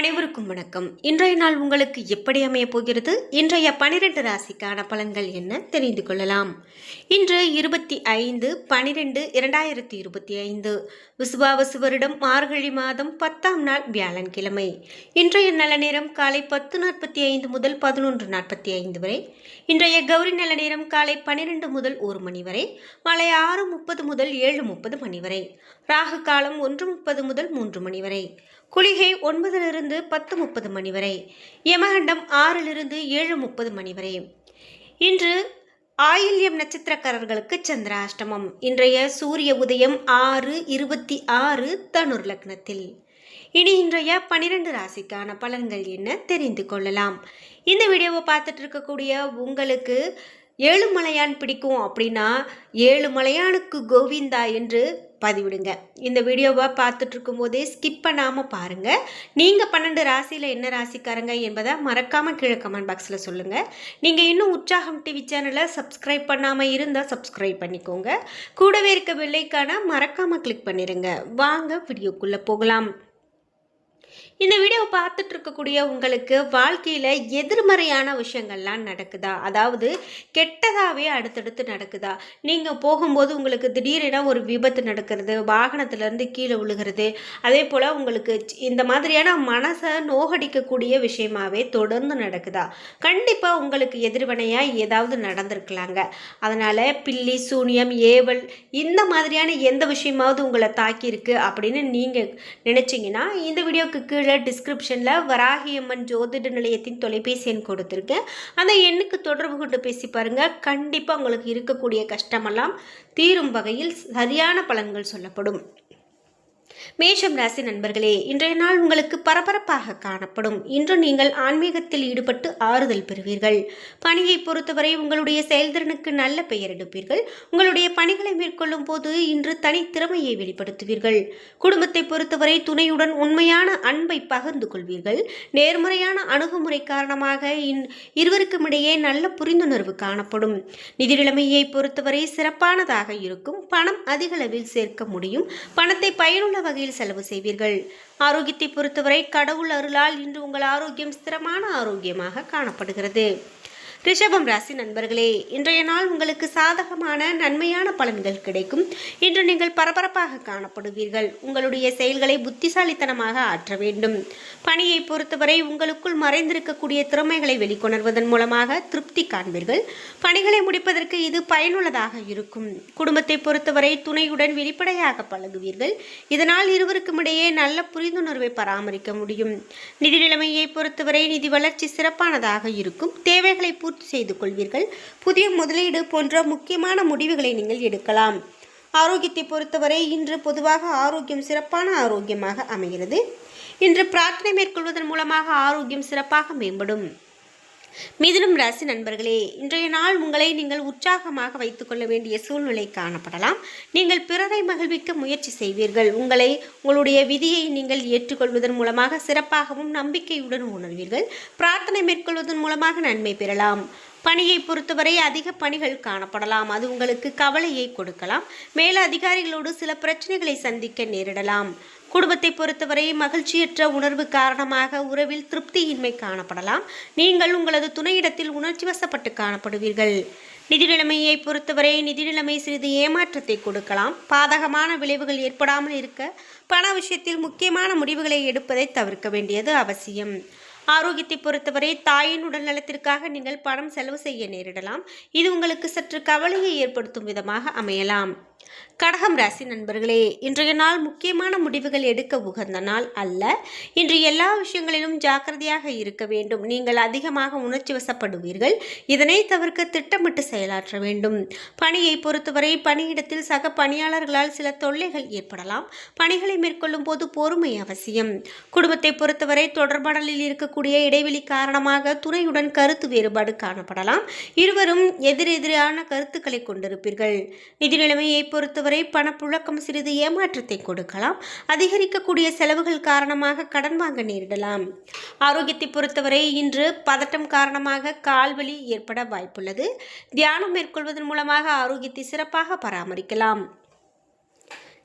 அனைவருக்கும் வணக்கம். இன்றைய நாள் உங்களுக்கு எப்படி அமையப் போகிறது? இன்றைய பனிரெண்டு ராசிக்கான பலன்கள் என்ன? தெரிந்து கொள்ளலாம். இன்று இருபத்தி ஐந்து பனிரெண்டு இரண்டாயிரத்தி இருபத்தி ஐந்து. விசுவாவசு வருடம் மார்கழி மாதம் பத்தாம் நாள் வியாழன்கிழமை. இன்றைய நல்ல நேரம் காலை பத்து நாற்பத்தி ஐந்து முதல் பதினொன்று நாற்பத்தி ஐந்து வரை. இன்றைய கௌரி நல்ல நேரம் காலை பன்னிரெண்டு முதல் ஒரு மணி வரை. மாலை ஆறு முப்பது முதல் ஏழு முப்பது மணி வரை. ராகு காலம் ஒன்று முப்பது முதல் மூன்று மணி வரை. குளிகை ஒன்பதிலிருந்து பத்து முப்பது மணி வரை. யமகண்டம் ஆறிலிருந்து ஏழு முப்பது மணி வரை. இன்று ஆயில்யம் நட்சத்திரக்காரர்களுக்கு சந்திராஷ்டமம். இன்றைய சூரிய உதயம் ஆறு இருபத்தி ஆறு தனுர் லக்னத்தில். இனி இன்றைய பனிரெண்டு ராசிக்கான பலன்கள் என்ன தெரிந்து கொள்ளலாம். இந்த வீடியோவை பார்த்துட்டு இருக்கக்கூடிய உங்களுக்கு ஏழுமலையான் பிடிக்கும் அப்படின்னா ஏழுமலையானுக்கு கோவிந்தா என்று பதிவிடுங்க. இந்த வீடியோவை பார்த்துட்ருக்கும் போதே ஸ்கிப் பண்ணாமல் பாருங்கள் நீங்கள் பன்னெண்டு ராசியில் என்ன ராசிக்காரங்க என்பதை மறக்காமல் கீழே கமெண்ட் பாக்ஸில் சொல்லுங்கள் நீங்கள் இன்னும் உற்சாகம் டிவி சேனலை சப்ஸ்கிரைப் பண்ணாமல் இருந்தால் சப்ஸ்கிரைப் பண்ணிக்கோங்க. கூடவே இருக்க வெள்ளைக்கான மறக்காமல் கிளிக் பண்ணிடுங்க வாங்க வீடியோக்குள்ளே போகலாம். இந்த வீடியோ பார்த்துட்டு இருக்கக்கூடிய உங்களுக்கு வாழ்க்கையில் எதிர்மறையான விஷயங்கள்லாம் நடக்குதா? அதாவது கெட்டதாகவே அடுத்தடுத்து நடக்குதா? நீங்கள் போகும்போது உங்களுக்கு திடீரென ஒரு விபத்து நடக்கிறது வாகனத்துலேருந்து கீழே விழுகிறது அதே போல் உங்களுக்கு இந்த மாதிரியான மனசை நோகடிக்கக்கூடிய விஷயமாவே தொடர்ந்து நடக்குதா? கண்டிப்பாக உங்களுக்கு எதிர்வினையாக ஏதாவது நடந்திருக்கலாங்க. அதனால் பில்லி சூனியம் ஏவல் இந்த மாதிரியான எந்த விஷயமாவது உங்களை தாக்கியிருக்கு அப்படின்னு நீங்கள் நினச்சிங்கன்னா இந்த வீடியோக்கு கீழே டிஸ்கிரிப்ஷனில் வராகியம்மன் ஜோதிட நிலையத்தின் தொலைபேசி எண் கொடுத்துருக்கேன் அந்த எண்ணுக்கு தொடர்பு கொண்டு பேசி பாருங்கள் கண்டிப்பாக உங்களுக்கு இருக்கக்கூடிய கஷ்டமெல்லாம் தீரும் வகையில் சரியான பலன்கள் சொல்லப்படும். மேஷம் ராசி நண்பர்களே இன்றைய நாள் உங்களுக்கு பரபரப்பாக காணப்படும். இன்று நீங்கள் ஆன்மீகத்தில் ஈடுபட்டு ஆறுதல் பெறுவீர்கள். பணியை பொறுத்தவரை உங்களுடைய செயல்திறனுக்கு நல்ல பெயர் எடுப்பீர்கள் உங்களுடைய பணிகளை மேற்கொள்ளும் போது இன்று தனித்திறமையை வெளிப்படுத்துவீர்கள். குடும்பத்தை பொறுத்தவரை துணையுடன் உண்மையான அன்பை பகிர்ந்து கொள்வீர்கள். நேர்மறையான அணுகுமுறை காரணமாக இன் இருவருக்கும் இடையே நல்ல புரிந்துணர்வு காணப்படும். நிதிநிலைமையை பொறுத்தவரை சிறப்பானதாக இருக்கும். பணம் அதிகளவில் சேர்க்க முடியும். பணத்தை பயனுள்ள வகை வகையில் செலவு செய்வீர்கள். ஆரோக்கியத்தை பொறுத்தவரை கடவுள் அருளால் இன்று உங்கள் ஆரோக்கியம் ஸ்திரமான ஆரோக்கியமாக காணப்படுகிறது. ரிஷபம் ராசி நண்பர்களே இன்றைய நாள் உங்களுக்கு சாதகமான நன்மையான பலன்கள் கிடைக்கும். இன்று நீங்கள் பரபரப்பாக காணப்படுவீர்கள். உங்களுடைய செயல்களை புத்திசாலித்தனமாக ஆற்ற வேண்டும். பணியை பொறுத்தவரை உங்களுக்குள் மறைந்திருக்கக்கூடிய திறமைகளை வெளிக்கொணர்வதன் மூலமாக திருப்தி காண்பீர்கள். பணிகளை முடிப்பதற்கு இது பயனுள்ளதாக இருக்கும். குடும்பத்தை பொறுத்தவரை துணையுடன் வெளிப்படையாக பழகுவீர்கள். இதனால் இருவருக்கும் இடையே நல்ல புரிந்துணர்வை பராமரிக்க முடியும். நிதி நிலைமையை பொறுத்தவரை நிதி வளர்ச்சி சிறப்பானதாக இருக்கும். தேவைகளை பூர்த்தி செய்து கொள்வீர்கள். புதிய முதலீடு போன்ற முக்கியமான முடிவுகளை நீங்கள் எடுக்கலாம். ஆரோக்கியத்தை பொறுத்தவரை இன்று பொதுவாக ஆரோக்கியம் சிறப்பான ஆரோக்கியமாக அமைகிறது. இன்று பிரார்த்தனை மேற்கொள்வதன் மூலமாக ஆரோக்கியம் சிறப்பாக மேம்படும். மிதுனம் ராசி நண்பர்களே இன்றைய நாள் உங்களை நீங்கள் உற்சாகமாக வைத்துக்கொள்ள வேண்டிய சூழ்நிலை காணப்படலாம். நீங்கள் பிறரை மகிழ்விக்க முயற்சி செய்வீர்கள். உங்களை உங்களுடைய விதியை நீங்கள் ஏற்றுக்கொள்வதன் மூலமாக சிறப்பாகவும் நம்பிக்கையுடன் உணர்வீர்கள். பிரார்த்தனை மேற்கொள்வதன் மூலமாக நன்மை பெறலாம். பணியை பொறுத்தவரை அதிக பணிகள் காணப்படலாம். அது உங்களுக்கு கவலையை கொடுக்கலாம். மேல அதிகாரிகளோடு சில பிரச்சனைகளை சந்திக்க நேரிடலாம். குடும்பத்தை பொறுத்தவரை மகிழ்ச்சியற்ற உணர்வு காரணமாக உறவில் திருப்தியின்மை காணப்படலாம். நீங்கள் உங்களது துணையிடத்தில் உணர்ச்சி வசப்பட்டு காணப்படுவீர்கள். நிதி நிலைமையை பொறுத்தவரை நிதி நிலைமை சிறிது ஏமாற்றத்தை கொடுக்கலாம். பாதகமான விளைவுகள் ஏற்படாமல் இருக்க பண விஷயத்தில் முக்கியமான முடிவுகளை எடுப்பதை தவிர்க்க வேண்டியது அவசியம். ஆரோக்கியத்தை பொறுத்தவரை தாயின் உடல் நலத்திற்காக நீங்கள் பணம் செலவு செய்ய நேரிடலாம். இது உங்களுக்கு சற்று கவலையை ஏற்படுத்தும் விதமாக அமையலாம். கடகம் ராசி நண்பர்களே இன்றைய நாள் முக்கியமான முடிவுகள் எடுக்க உகந்த நாள் அல்ல. இன்று எல்லா விஷயங்களிலும் ஜாக்கிரதையாக இருக்க வேண்டும். நீங்கள் அதிகமாக உணர்ச்சி வசப்படுவீர்கள். இதனை தவிர்க்க திட்டமிட்டு செயலாற்ற வேண்டும். பணியை பொறுத்தவரை பணியிடத்தில் சக பணியாளர்களால் சில தொல்லைகள் ஏற்படலாம். பணிகளை மேற்கொள்ளும் போது பொறுமை அவசியம். குடும்பத்தை பொறுத்தவரை தொடர்பாடலில் இருக்கக்கூடிய இடைவெளி காரணமாக துணையுடன் கருத்து வேறுபாடு காணப்படலாம். இருவரும் எதிரெதிரான கருத்துக்களை கொண்டிருப்பீர்கள். நிதி நிலைமையை பொறுத்தவரை பணப்புழக்கம் சிறிது ஏமாற்றத்தை கொடுக்கலாம். அதிகரிக்கக்கூடிய செலவுகள் காரணமாக கடன் வாங்க நேரிடலாம். ஆரோக்கியத்தை பொறுத்தவரை இன்று பதட்டம் காரணமாக கால்வலி ஏற்பட வாய்ப்புள்ளது. தியானம் மேற்கொள்வதன் மூலமாக ஆரோக்கியத்தை சிறப்பாக பராமரிக்கலாம்.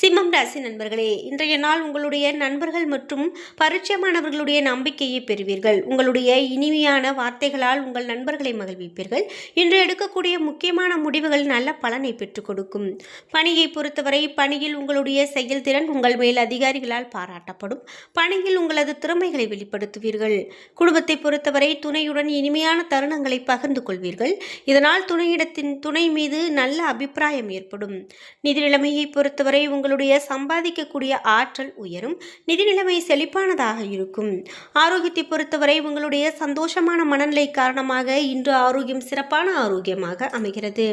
சிம்மம் ராசி நண்பர்களே இன்றைய நாள் உங்களுடைய நண்பர்கள் மற்றும் பரிச்சயமானவர்களுடைய நம்பிக்கையை பெறுவீர்கள். உங்களுடைய இனிமையான வார்த்தைகளால் உங்கள் நண்பர்களை மகிழ்விப்பீர்கள். இன்று எடுக்கக்கூடிய முக்கியமான முடிவுகள் நல்ல பலனை பெற்றுக் கொடுக்கும். பணியை பொறுத்தவரை பணியில் உங்களுடைய செயல்திறன் உங்கள் மேல் அதிகாரிகளால் பாராட்டப்படும். பணியில் உங்களது திறமைகளை வெளிப்படுத்துவீர்கள். குடும்பத்தை பொறுத்தவரை துணையுடன் இனிமையான தருணங்களை பகிர்ந்து கொள்வீர்கள். இதனால் துணையிடத்தின் துணை மீது நல்ல அபிப்பிராயம் ஏற்படும். நிதி நிலைமையை பொறுத்தவரை உங்கள் உங்களுடைய சம்பாதிக்கக்கூடிய ஆற்றல் உயரும் நிதி நிலைமை செழிப்பானதாக இருக்கும். ஆரோக்கியத்தை பொறுத்தவரை உங்களுடைய சந்தோஷமான மனநிலை காரணமாக இன்று ஆரோக்கியம் சிறப்பான ஆரோக்கியமாக அமைகிறது.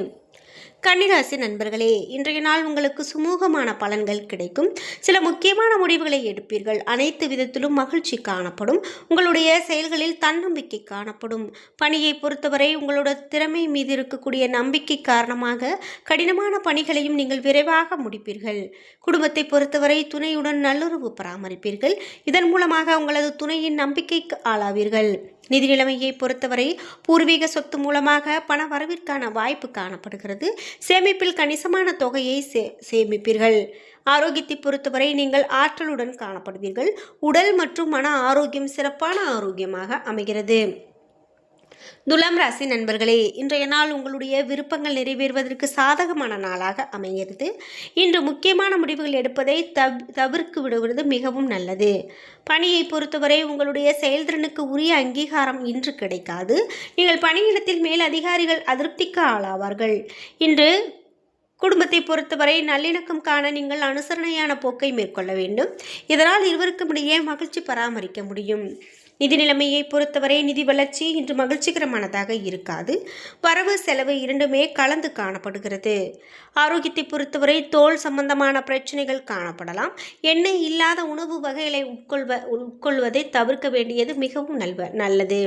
கன்னிராசி நண்பர்களே இன்றைய நாள் உங்களுக்கு சுமூகமான பலன்கள் கிடைக்கும். சில முக்கியமான முடிவுகளை எடுப்பீர்கள். அனைத்து விதத்திலும் மகிழ்ச்சி காணப்படும். உங்களுடைய செயல்களில் தன்னம்பிக்கை காணப்படும். பணியை பொறுத்தவரை உங்களோட திறமை மீது இருக்கக்கூடிய நம்பிக்கை காரணமாக கடினமான பணிகளையும் நீங்கள் விரைவாக முடிப்பீர்கள். குடும்பத்தை பொறுத்தவரை துணையுடன் நல்லுறவு பராமரிப்பீர்கள். இதன் மூலமாக உங்களது துணையின் நம்பிக்கைக்கு ஆளாவீர்கள். நிதி நிலைமையை பொறுத்தவரை பூர்வீக சொத்து மூலமாக பண வரவிற்கான வாய்ப்பு காணப்படுகிறது. சேமிப்பில் கணிசமான தொகையை சே சேமிப்பீர்கள். ஆரோக்கியத்தை பொறுத்தவரை நீங்கள் ஆற்றலுடன் காணப்படுவீர்கள். உடல் மற்றும் மன ஆரோக்கியம் சிறப்பான ஆரோக்கியமாக அமைகிறது. துலாம் ராசி நண்பர்களே இன்றைய நாள் உங்களுடைய விருப்பங்கள் நிறைவேறுவதற்கு சாதகமான நாளாக அமைகிறது. இன்று முக்கியமான முடிவுகள் எடுப்பதை தவ் தவிர்க்கு விடுவது மிகவும் நல்லது. பணியை பொறுத்தவரை உங்களுடைய செயல்திறனுக்கு உரிய அங்கீகாரம் இன்று கிடைக்காது. நீங்கள் பணியிடத்தில் மேல் அதிகாரிகள் அதிருப்திக்கு ஆளாவார்கள். இன்று குடும்பத்தை பொறுத்தவரை நல்லிணக்கம் காண நீங்கள் அனுசரணையான போக்கை மேற்கொள்ள வேண்டும். இதனால் இருவருக்கும் இடையே மகிழ்ச்சி பராமரிக்க முடியும். நிதி நிலைமையை பொறுத்தவரை நிதி வளர்ச்சி இன்று மகிழ்ச்சிகரமானதாக இருக்காது. வரவு செலவு இரண்டுமே கலந்து காணப்படுகிறது. ஆரோக்கியத்தை பொறுத்தவரை தோல் சம்பந்தமான பிரச்சனைகள் காணப்படலாம். எண்ணெய் இல்லாத உணவு வகைகளை உட்கொள்வ உட்கொள்வதை தவிர்க்க வேண்டியது மிகவும் நல்வ நல்லது.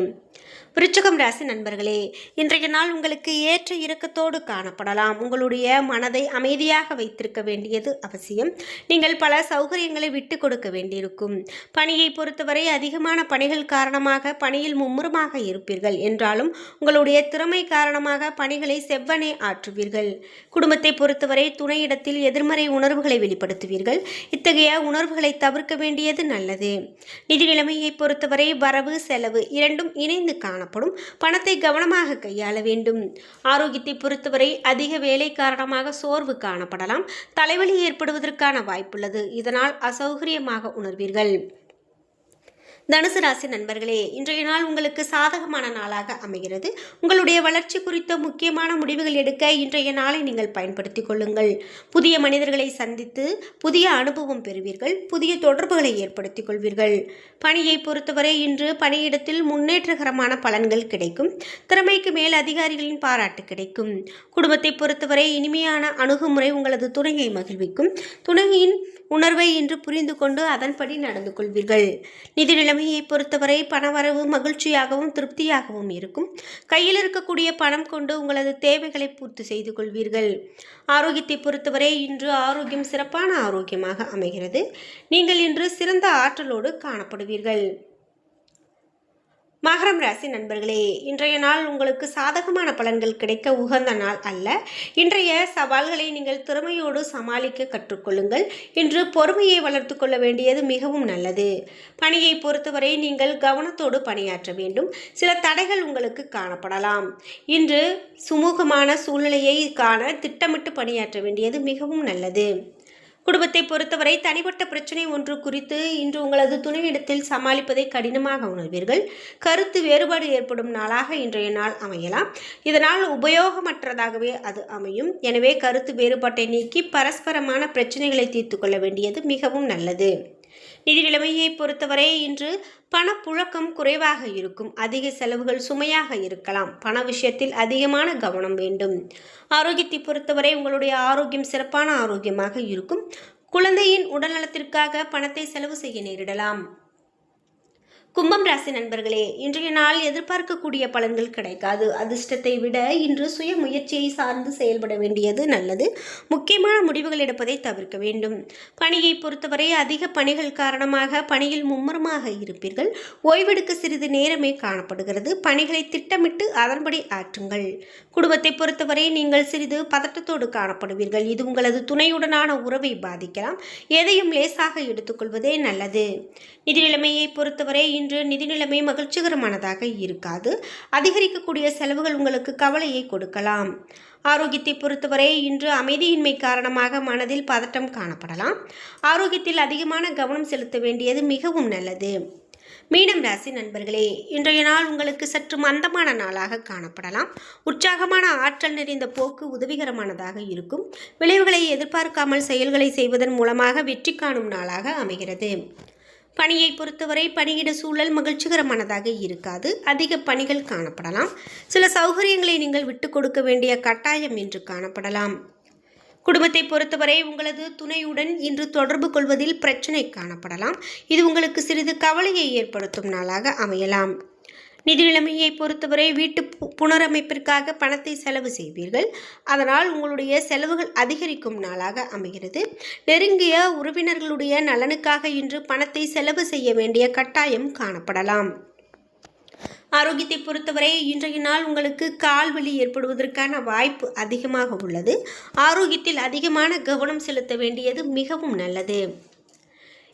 விருச்சகம் ராசி நண்பர்களே இன்றைய நாள் உங்களுக்கு ஏற்ற இறக்கத்தோடு காணப்படலாம். உங்களுடைய மனதை அமைதியாக வைத்திருக்க வேண்டியது அவசியம். நீங்கள் பல சௌகரியங்களை விட்டு கொடுக்க வேண்டியிருக்கும். பணியை பொறுத்தவரை அதிகமான பணிகள் காரணமாக பணியில் மும்முரமாக இருப்பீர்கள். என்றாலும் உங்களுடைய திறமை காரணமாக பணிகளை செவ்வனே ஆற்றுவீர்கள். குடும்பத்தை பொறுத்தவரை துணையிடத்தில் எதிர்மறை உணர்வுகளை வெளிப்படுத்துவீர்கள். இத்தகைய உணர்வுகளை தவிர்க்க வேண்டியது நல்லது. நிதி நிலைமையை பொறுத்தவரை வரவு செலவு இரண்டும் இணைந்து காணப்படும். பணத்தை கவனமாக கையாள வேண்டும். ஆரோக்கியத்தை பொறுத்தவரை அதிக வேலை காரணமாக சோர்வு காணப்படலாம். தலைவலி ஏற்படுவதற்கான வாய்ப்புள்ளது. இதனால் அசௌகரியமாக உணர்வீர்கள். தனுசு ராசி நண்பர்களே இன்றைய நாள் உங்களுக்கு சாதகமான நாளாக அமைகிறது. உங்களுடைய வளர்ச்சி குறித்த முக்கியமான முடிவுகள் எடுக்க இன்றைய நாளை நீங்கள் பயன்படுத்திக் கொள்ளுங்கள். புதிய மனிதர்களை சந்தித்து புதிய அனுபவம் பெறுவீர்கள். புதிய தொடர்புகளை ஏற்படுத்திக் கொள்வீர்கள். பணியை பொறுத்தவரை இன்று பணியிடத்தில் முன்னேற்றகரமான பலன்கள் கிடைக்கும். திறமைக்கு மேல் அதிகாரிகளின் பாராட்டு கிடைக்கும். குடும்பத்தை பொறுத்தவரை இனிமையான அணுகுமுறை உங்களது துணையை மகிழ்விக்கும். துணையின் உணர்வை இன்று புரிந்து கொண்டு அதன்படி நடந்து கொள்வீர்கள். நிதி நிலைமையை பொறுத்தவரை பணவரவு மகிழ்ச்சியாகவும் திருப்தியாகவும் இருக்கும். கையில் இருக்கக்கூடிய பணம் கொண்டு உங்களது தேவைகளை பூர்த்தி செய்து கொள்வீர்கள். ஆரோக்கியத்தை பொறுத்தவரை இன்று ஆரோக்கியம் சிறப்பான ஆரோக்கியமாக அமைகிறது. நீங்கள் இன்று சிறந்த ஆற்றலோடு காணப்படுவீர்கள். மகரம் ராசி நண்பர்களே இன்றைய நாள் உங்களுக்கு சாதகமான பலன்கள் கிடைக்க உகந்த நாள் அல்ல. இன்றைய சவால்களை நீங்கள் திறமையோடு சமாளிக்க கற்றுக்கொள்ளுங்கள். இன்று பொறுமையை வளர்த்து கொள்ள வேண்டியது மிகவும் நல்லது. பணியை பொறுத்தவரை நீங்கள் கவனத்தோடு பணியாற்ற வேண்டும். சில தடைகள் உங்களுக்கு காணப்படலாம். இன்று சுமூகமான சூழ்நிலையை காண திட்டமிட்டு பணியாற்ற வேண்டியது மிகவும் நல்லது. குடும்பத்தை பொறுத்தவரை தனிப்பட்ட பிரச்சனை ஒன்று குறித்து இன்று உங்களது துணையிடத்தில் சமாளிப்பதை கடினமாக உணர்வீர்கள். கருத்து வேறுபாடு ஏற்படும் நாளாக இன்றைய நாள் அமையலாம். இதனால் உபயோகமற்றதாகவே அது அமையும். எனவே கருத்து வேறுபாட்டை நீக்கி பரஸ்பரமான பிரச்சனைகளை தீர்த்து கொள்ள வேண்டியது மிகவும் நல்லது. நிதி நிலைமையை பொறுத்தவரை இன்று பணப்புழக்கம் குறைவாக இருக்கும். அதிக செலவுகள் சுமையாக இருக்கலாம். பண விஷயத்தில் அதிகமான கவனம் வேண்டும். ஆரோக்கியத்தை பொறுத்தவரை உங்களுடைய ஆரோக்கியம் சிறப்பான ஆரோக்கியமாக இருக்கும். குழந்தையின் உடல்நலத்திற்காக பணத்தை செலவு செய்ய நேரிடலாம். கும்பம் ராசி நண்பர்களே இன்றைய நாள் எதிர்பார்க்கக்கூடிய பலன்கள் கிடைக்காது. அதிர்ஷ்டத்தை விட இன்று சுய முயற்சியை சார்ந்து செயல்பட வேண்டியது நல்லது. முக்கியமான முடிவுகள் எடுப்பதை தவிர்க்க வேண்டும். பணியை பொறுத்தவரை அதிக பணிகள் காரணமாக பணியில் மும்முரமாக இருப்பீர்கள். ஓய்வெடுக்க சிறிது நேரமே காணப்படுகிறது. பணிகளை திட்டமிட்டு அதன்படி ஆற்றுங்கள். குடும்பத்தை பொறுத்தவரை நீங்கள் சிறிது பதட்டத்தோடு காணப்படுவீர்கள். இது உங்களது துணையுடனான உறவை பாதிக்கலாம். எதையும் லேசாக எடுத்துக்கொள்வதே நல்லது. நிதி நிலைமையை பொறுத்தவரை இன்று நிதி நிலைமை மகிழ்ச்சிகரமானதாக இருக்காது. அதிகரிக்கக்கூடிய செலவுகள் உங்களுக்கு கவலையை கொடுக்கலாம். ஆரோக்கியத்தை பொறுத்தவரை இன்று அமைதியின்மை காரணமாக மனதில் பதட்டம் காணப்படலாம். ஆரோக்கியத்தில் அதிகமான கவனம் செலுத்த வேண்டியது மிகவும் நல்லது. மீனம் ராசி நண்பர்களே இன்றைய நாள் உங்களுக்கு சற்று மந்தமான நாளாக காணப்படலாம். உற்சாகமான ஆற்றல் நிறைந்த போக்கு உதவிகரமானதாக இருக்கும். விளைவுகளை எதிர்பார்க்காமல் செயல்களை செய்வதன் மூலமாக வெற்றி காணும் நாளாக அமைகிறது. பணியை பொறுத்தவரை பணியிட சூழல் மகிழ்ச்சிகரமானதாக இருக்காது. அதிக பணிகள் காணப்படலாம். சில சௌகரியங்களை நீங்கள் விட்டு கொடுக்க வேண்டிய கட்டாயம் என்று காணப்படலாம். குடும்பத்தை பொறுத்தவரை உங்களது துணையுடன் இன்று தொடர்பு கொள்வதில் பிரச்சனை காணப்படலாம். இது உங்களுக்கு சிறிது கவலையை ஏற்படுத்தும் நாளாக அமையலாம். நிதி நிலைமையை பொறுத்தவரை வீட்டு பு- புனரமைப்பிற்காக பணத்தை செலவு செய்வீர்கள். அதனால் உங்களுடைய செலவுகள் அதிகரிக்கும் நாளாக அமைகிறது. நெருங்கிய உறவினர்களுடைய நலனுக்காக இன்று பணத்தை செலவு செய்ய வேண்டிய கட்டாயம் காணப்படலாம். ஆரோக்கியத்தை பொறுத்தவரை இன்றைய நாள் உங்களுக்கு கால் வலி ஏற்படுவதற்கான வாய்ப்பு அதிகமாக உள்ளது. ஆரோக்கியத்தில் அதிகமான கவனம் செலுத்த வேண்டியது மிகவும் நல்லது.